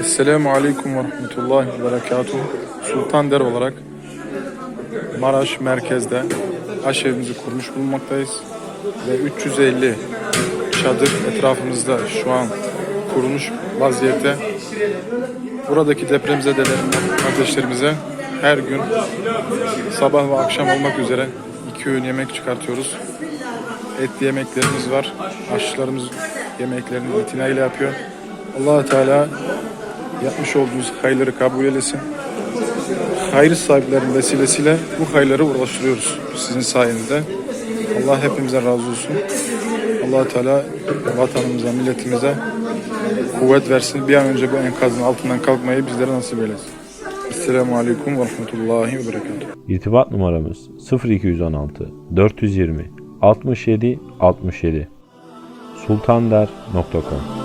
Esselamu Aleyküm ve Rahmetullahi ve Berekatuhu. Sultan Der olarak Maraş merkezde aşevimizi kurmuş bulunmaktayız. Ve 350 çadır etrafımızda şu an kurulmuş vaziyette. Buradaki depremzedelerimden kardeşlerimize her gün sabah ve akşam olmak üzere iki öğün yemek çıkartıyoruz. Etli yemeklerimiz var. Aşçılarımız yemeklerini itinayla yapıyor. allah Teala yapmış olduğunuz hayırları kabul eylesin. Hayır sahiplerinin vesilesiyle bu hayırları ulaştırıyoruz sizin sayenizde. Allah hepimize razı olsun. allah Teala vatanımıza, milletimize kuvvet versin. Bir an önce bu enkazın altından kalkmayı bizlere nasip eylesin. Esselamu Aleyküm ve Rahmetullahi ve. İrtibat numaramız 0216 420 67 67 sultander.com